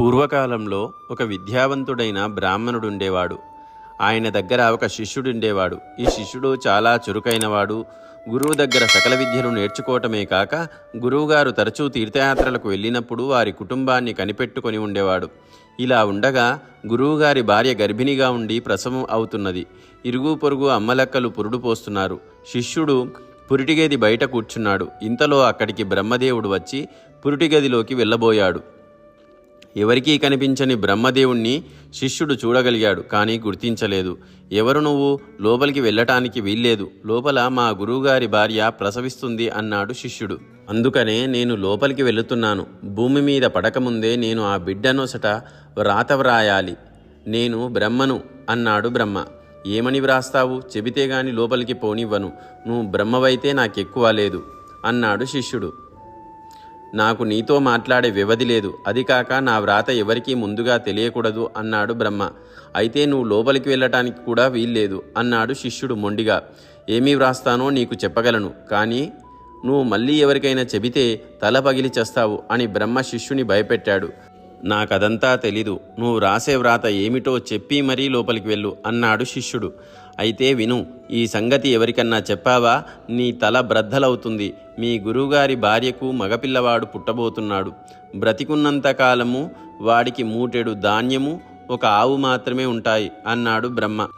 పూర్వకాలంలో ఒక విద్యావంతుడైన బ్రాహ్మణుడుండేవాడు. ఆయన దగ్గర ఒక శిష్యుడుండేవాడు. ఈ శిష్యుడు చాలా చురుకైనవాడు. గురువు దగ్గర సకల విద్యను నేర్చుకోవటమే కాక గురువుగారు తరచూ తీర్థయాత్రలకు వెళ్ళినప్పుడు వారి కుటుంబాన్ని కనిపెట్టుకొని ఉండేవాడు. ఇలా ఉండగా గురువుగారి భార్య గర్భిణిగా ఉండి ప్రసవం అవుతున్నది. ఇరుగు పొరుగు అమ్మలక్కలు పురుడు పోస్తున్నారు. శిష్యుడు పురిటిగది బయట కూర్చున్నాడు. ఇంతలో అక్కడికి బ్రహ్మదేవుడు వచ్చి పురిటిగదిలోకి వెళ్ళబోయాడు. ఎవరికీ కనిపించని బ్రహ్మదేవుణ్ణి శిష్యుడు చూడగలిగాడు కానీ గుర్తించలేదు. ఎవరు నువ్వు? లోపలికి వెళ్ళటానికి వీల్లేదు. లోపల మా గురువుగారి భార్య ప్రసవిస్తుంది అన్నాడు శిష్యుడు. అందుకనే నేను లోపలికి వెళుతున్నాను. భూమి మీద పడకముందే నేను ఆ బిడ్డనొసట వ్రాత వ్రాయాలి నేను బ్రహ్మను అన్నాడు బ్రహ్మ. ఏమని వ్రాస్తావు? చెబితే గాని లోపలికి పోనివ్వను. నువ్వు బ్రహ్మవైతే నాకెక్కువ లేదు అన్నాడు శిష్యుడు. నాకు నీతో మాట్లాడే వ్యవధి లేదు. అది కాక నా వ్రాత ఎవరికీ ముందుగా తెలియకూడదు అన్నాడు బ్రహ్మ. అయితే నువ్వు లోపలికి వెళ్ళటానికి కూడా వీల్లేదు అన్నాడు శిష్యుడు మొండిగా. ఏమీ వ్రాస్తానో నీకు చెప్పగలను. కానీ నువ్వు మళ్ళీ ఎవరికైనా చెబితే తల పగిలి చేస్తావు అని బ్రహ్మ శిష్యుని భయపెట్టాడు. నాకదంతా తెలీదు. నువ్వు రాసే వ్రాత ఏమిటో చెప్పి మరీ లోపలికి వెళ్ళు అన్నాడు శిష్యుడు. అయితే విను ఈ సంగతి ఎవరికన్నా చెప్పావా? నీ తల బ్రద్దలవుతుంది. మీ గురువుగారి భార్యకు మగపిల్లవాడు పుట్టబోతున్నాడు. బ్రతికున్నంత కాలము వాడికి మూటెడు ధాన్యము ఒక ఆవు మాత్రమే ఉంటాయి అన్నాడు బ్రహ్మ.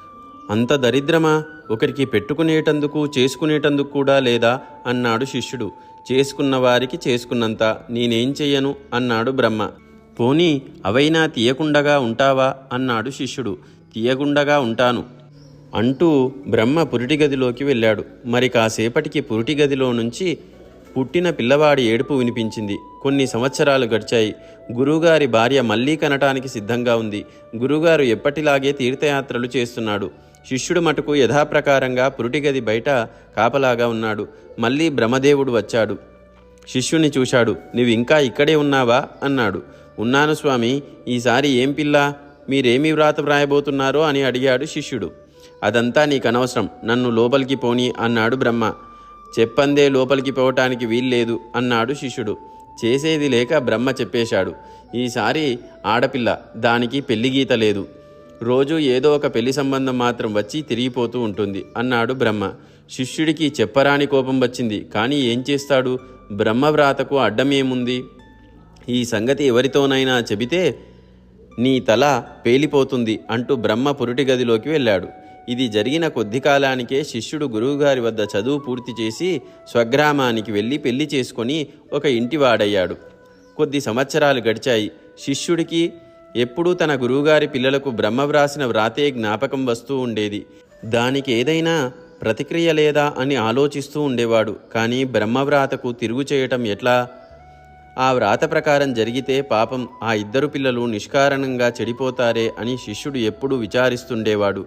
అంత దరిద్రమా? ఒకరికి పెట్టుకునేటందుకు చేసుకునేటందుకు కూడా లేదా? అన్నాడు శిష్యుడు. చేసుకున్న వారికి చేసుకున్నంత నేనేం చెయ్యను? అన్నాడు బ్రహ్మ. పోనీ అవైనా తీయకుండగా ఉంటావా? అన్నాడు శిష్యుడు. తీయకుండగా ఉంటాను. అంటూ బ్రహ్మ పురిటి గదిలోకి వెళ్ళాడు. మరి కాసేపటికి పురిటి గదిలో నుంచి పుట్టిన పిల్లవాడి ఏడుపు వినిపించింది. కొన్ని సంవత్సరాలు గడిచాయి. గురువుగారి భార్య మళ్ళీ కనటానికి సిద్ధంగా ఉంది. గురువుగారు ఎప్పటిలాగే తీర్థయాత్రలు చేస్తున్నాడు. శిష్యుడు మటుకు యథాప్రకారంగా పురిటిగది బయట కాపలాగా ఉన్నాడు. మళ్ళీ బ్రహ్మదేవుడు వచ్చాడు. శిష్యుని చూశాడు. నీవు ఇంకా ఇక్కడే ఉన్నావా? అన్నాడు. ఉన్నాను స్వామి. ఈసారి ఏం పిల్ల? మీరేమి వ్రాత వ్రాయబోతున్నారో అని అడిగాడు శిష్యుడు. అదంతా నీకు అనవసరం నన్ను లోపలికి పోని అన్నాడు బ్రహ్మ. చెప్పందే లోపలికి పోవటానికి వీల్లేదు అన్నాడు శిష్యుడు. చేసేది లేక బ్రహ్మ చెప్పేశాడు. ఈసారి ఆడపిల్ల దానికి పెళ్ళి గీత లేదు. రోజు ఏదో ఒక పెళ్ళి సంబంధం మాత్రం వచ్చి తిరిగిపోతూ ఉంటుంది అన్నాడు బ్రహ్మ. శిష్యుడికి చెప్పరాని కోపం వచ్చింది. కానీ ఏం చేస్తాడు? బ్రహ్మవ్రాతకు అడ్డమేముంది? ఈ సంగతి ఎవరితోనైనా చెబితే నీ తల పేలిపోతుంది అంటూ బ్రహ్మ పురుటి గదిలోకి వెళ్ళాడు. ఇది జరిగిన కొద్ది కాలానికే శిష్యుడు గురువుగారి వద్ద చదువు పూర్తి చేసి స్వగ్రామానికి వెళ్ళి పెళ్ళి చేసుకొని ఒక ఇంటివాడయ్యాడు. కొద్ది సంవత్సరాలు గడిచాయి. శిష్యుడికి ఎప్పుడూ తన గురువుగారి పిల్లలకు బ్రహ్మ వ్రాసిన వ్రాతే జ్ఞాపకం వస్తూ ఉండేది. దానికి ఏదైనా ప్రతిక్రియ లేదా అని ఆలోచిస్తూ ఉండేవాడు. కానీ బ్రహ్మవ్రాతకు తిరుగు చేయటం ఎట్లా? ఆ వ్రాత ప్రకారం జరిగితే పాపం ఆ ఇద్దరు పిల్లలు నిష్కారణంగా చెడిపోతారే అని శిష్యుడు ఎప్పుడూ విచారిస్తుండేవాడు.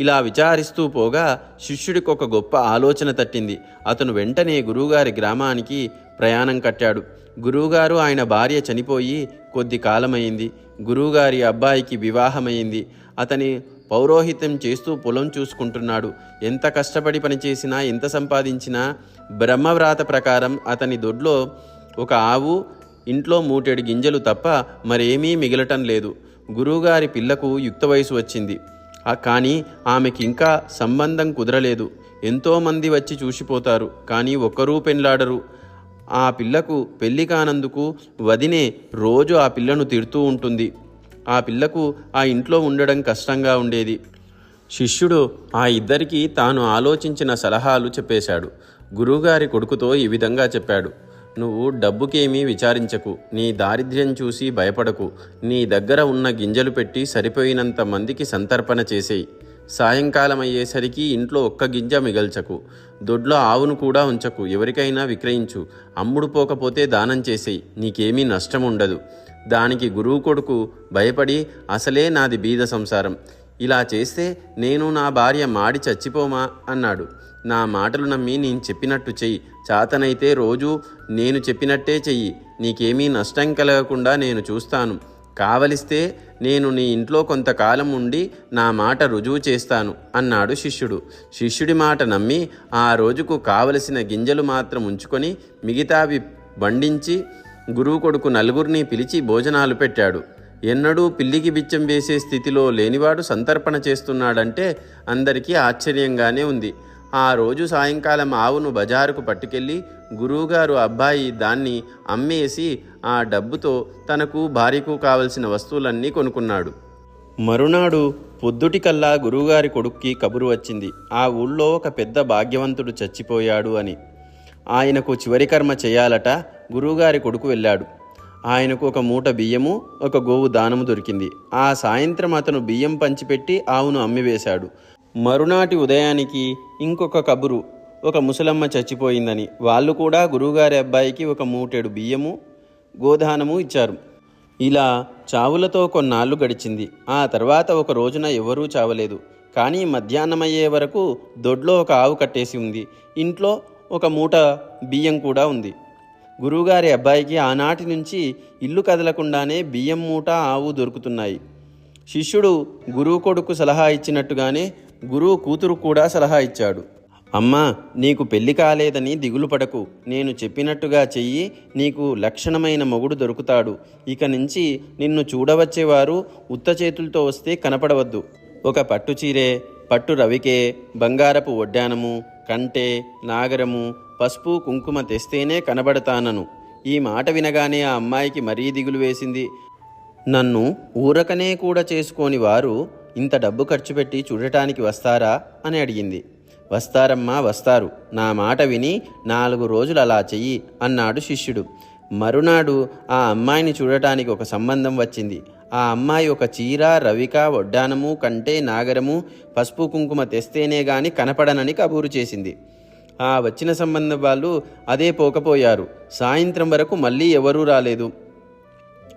ఇలా విచారిస్తూ పోగా శిష్యుడికి ఒక గొప్ప ఆలోచన తట్టింది. అతను వెంటనే గురువుగారి గ్రామానికి ప్రయాణం కట్టాడు. గురువుగారు ఆయన భార్య చనిపోయి కొద్ది కాలమైంది. గురువుగారి అబ్బాయికి వివాహమైంది. అతని పౌరోహిత్యం చేస్తూ పొలం చూసుకుంటున్నాడు. ఎంత కష్టపడి పనిచేసినా ఎంత సంపాదించినా బ్రహ్మవ్రాత ప్రకారం అతని దొడ్లో ఒక ఆవు ఇంట్లో మూటెడు గింజలు తప్ప మరేమీ మిగలటం లేదు. గురువుగారి పిల్లకు యుక్త వయసు వచ్చింది. కానీ ఆమెకి ఇంకా సంబంధం కుదరలేదు. ఎంతోమంది వచ్చి చూసిపోతారు. కానీ ఒక్కరూ పెళ్ళాడరు ఆ పిల్లకు పెళ్ళి కానందుకు వదినే రోజు ఆ పిల్లను తిడుతూ ఉంటుంది. ఆ పిల్లకు ఆ ఇంట్లో ఉండడం కష్టంగా ఉండేది. శిష్యుడు ఆ ఇద్దరికీ తాను ఆలోచించిన సలహాలు చెప్పేశాడు. గురువుగారి కొడుకుతో ఈ విధంగా చెప్పాడు. నువ్వు డబ్బుకేమీ విచారించకు నీ దారిద్ర్యం చూసి భయపడకు నీ దగ్గర ఉన్న గింజలు పెట్టి సరిపోయినంత మందికి సంతర్పణ చేసేయి. సాయంకాలం అయ్యేసరికి ఇంట్లో ఒక్క గింజ మిగల్చకు దొడ్లో ఆవును కూడా ఉంచకు ఎవరికైనా విక్రయించు అమ్ముడు పోకపోతే దానం చేసేయి నీకేమీ నష్టం ఉండదు దానికి గురువు కొడుకు భయపడి అసలే నాది బీద సంసారం. ఇలా చేస్తే నేను నా భార్య మాడి చచ్చిపోమా అన్నాడు. నా మాటలు నమ్మి నేను చెప్పినట్టు చెయ్యి. చాతనైతే రోజు నేను చెప్పినట్టే చెయ్యి. నీకేమీ నష్టం కలగకుండా నేను చూస్తాను. కావలిస్తే నేను నీ ఇంట్లో కొంతకాలం ఉండి నా మాట రుజువు చేస్తాను అన్నాడు శిష్యుడు. శిష్యుడి మాట నమ్మి ఆ రోజుకు కావలసిన గింజలు మాత్రం ఉంచుకొని మిగతావి వండించి గురువు కొడుకు నలుగురిని పిలిచి భోజనాలు పెట్టాడు. ఎన్నడూ పిల్లికి బిచ్చం వేసే స్థితిలో లేనివాడు సంతర్పణ చేస్తున్నాడంటే అందరికీ ఆశ్చర్యంగానే ఉంది. ఆ రోజు సాయంకాలం ఆవును బజారుకు పట్టుకెళ్ళి గురువుగారు అబ్బాయి దాన్ని అమ్మేసి ఆ డబ్బుతో తనకు భార్యకు కావలసిన వస్తువులన్నీ కొనుక్కున్నాడు. మరునాడు పొద్దుటికల్లా గురువుగారి కొడుక్కి కబురు వచ్చింది. ఆ ఊళ్ళో ఒక పెద్ద భాగ్యవంతుడు చచ్చిపోయాడు అని. ఆయనకు చివరి కర్మ చేయాలట గురువుగారి కొడుకు వెళ్ళాడు. ఆయనకు ఒక మూట బియ్యము ఒక గోవు దానము దొరికింది. ఆ సాయంత్రం అతను బియ్యం పంచిపెట్టి ఆవును అమ్మివేశాడు. మరునాటి ఉదయానికి ఇంకొక కబురు ఒక ముసలమ్మ చచ్చిపోయిందని. వాళ్ళు కూడా గురువుగారి అబ్బాయికి ఒక మూటెడు బియ్యము గోదానము ఇచ్చారు. ఇలా చావులతో కొన్నాళ్ళు గడిచింది. ఆ తర్వాత ఒక రోజున ఎవరూ చావలేదు. కానీ మధ్యాహ్నమయ్యే వరకు దొడ్లో ఒక ఆవు కట్టేసి ఉంది. ఇంట్లో ఒక మూట బియ్యం కూడా ఉంది. గురువుగారి అబ్బాయికి ఆనాటి నుంచి ఇల్లు కదలకుండానే బియ్యం మూట ఆవు దొరుకుతున్నాయి. శిష్యుడు గురువు కొడుకు సలహా ఇచ్చినట్టుగానే గురువు కూతురు కూడా సలహా ఇచ్చాడు. అమ్మా నీకు పెళ్ళి కాలేదని దిగులు పడకు. నేను చెప్పినట్టుగా చెయ్యి నీకు లక్షణమైన మొగుడు దొరుకుతాడు. ఇక నుంచి నిన్ను చూడవచ్చేవారు ఉత్త చేతులతో వస్తే కనపడవద్దు. ఒక పట్టు చీరే పట్టు రవికే బంగారపు వడ్డానము కంటే నాగరము పసుపు కుంకుమ తెస్తేనే కనబడతానను. ఈ మాట వినగానే ఆ అమ్మాయికి మరీ దిగులు వేసింది. నన్ను ఊరకనే కూడా చేసుకోని వారు ఇంత డబ్బు ఖర్చు పెట్టి చూడటానికి వస్తారా అని అడిగింది. వస్తారమ్మా వస్తారు. నా మాట విని నాలుగు రోజులు అలా చెయ్యి అన్నాడు శిష్యుడు. మరునాడు ఆ అమ్మాయిని చూడటానికి ఒక సంబంధం వచ్చింది. ఆ అమ్మాయి ఒక చీర రవిక వడ్డానము కంటే నాగరము పసుపు కుంకుమ తెస్తేనే గాని కనపడనని కబూరు చేసింది. ఆ వచ్చిన సంబంధం వాళ్ళు అదే పోకపోయారు. సాయంత్రం వరకు మళ్ళీ ఎవరూ రాలేదు.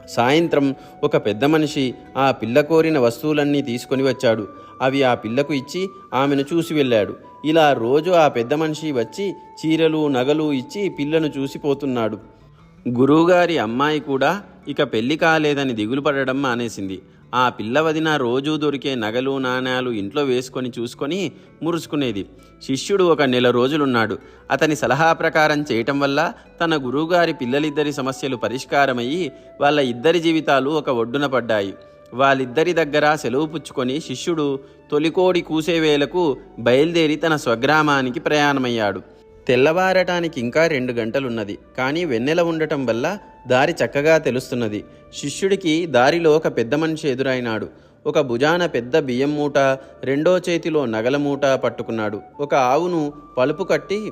సాయంత్రం ఒక పెద్ద మనిషి ఆ పిల్ల కోరిన వస్తువులన్నీ తీసుకొని వచ్చాడు. అవి ఆ పిల్లకు ఇచ్చి ఆమెను చూసి వెళ్ళాడు. ఇలా రోజు ఆ పెద్ద మనిషి వచ్చి చీరలు నగలు ఇచ్చి పిల్లను చూసిపోతున్నాడు గురువుగారి అమ్మాయి కూడా ఇక పెళ్ళి కాలేదని దిగులు పడడం మానేసింది. ఆ పిల్ల వదిన రోజూ దొరికే నగలు నాణ్యాలు ఇంట్లో వేసుకొని చూసుకొని మురుచుకునేది శిష్యుడు ఒక నెల రోజులున్నాడు. అతని సలహా ప్రకారం చేయటం వల్ల తన గురువుగారి పిల్లలిద్దరి సమస్యలు పరిష్కారమయ్యి వాళ్ళ ఇద్దరి జీవితాలు ఒక ఒడ్డున పడ్డాయి. వాళ్ళిద్దరి దగ్గర సెలవు పుచ్చుకొని శిష్యుడు తొలికోడి కూసేవేలకు బయలుదేరి తన స్వగ్రామానికి ప్రయాణమయ్యాడు. తెల్లవారటానికి ఇంకా రెండు గంటలున్నది. కానీ వెన్నెల ఉండటం వల్ల దారి చక్కగా తెలుస్తున్నది. శిష్యుడికి దారిలో ఒక పెద్ద మనిషి ఎదురైనాడు. ఒక భుజాన పెద్ద బియ్యం మూట రెండో చేతిలో నగల మూట పట్టుకున్నాడు. ఒక ఆవును పలుపు కట్టి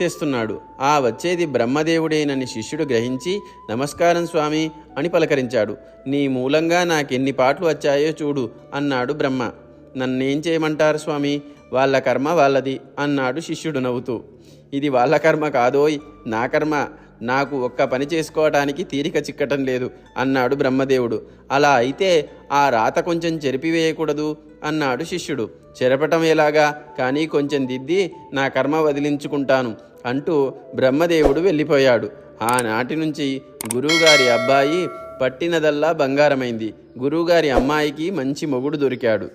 తెస్తున్నాడు. ఆ వచ్చేది బ్రహ్మదేవుడేనని శిష్యుడు గ్రహించి నమస్కారం స్వామి అని పలకరించాడు. నీ మూలంగా నాకెన్ని పాటలు వచ్చాయో చూడు అన్నాడు బ్రహ్మ. నన్నేం చేయమంటారు స్వామి? వాళ్ళ కర్మ వాళ్ళది అన్నాడు శిష్యుడు నవ్వుతూ. ఇది వాళ్ళ కర్మ కాదోయ్ నా కర్మ. నాకు ఒక్క పని చేసుకోవటానికి తీరిక చిక్కటం లేదు అన్నాడు బ్రహ్మదేవుడు. అలా అయితే ఆ రాత కొంచెం చెరిపివేయకూడదు అన్నాడు శిష్యుడు. చెరపటం ఎలాగా? కానీ కొంచెం దిద్ది నా కర్మ వదిలించుకుంటాను అంటూ బ్రహ్మదేవుడు వెళ్ళిపోయాడు. ఆనాటి నుంచి గురువుగారి అబ్బాయి పట్టినదల్లా బంగారమైంది. గురువుగారి అమ్మాయికి మంచి మొగుడు దొరికాడు.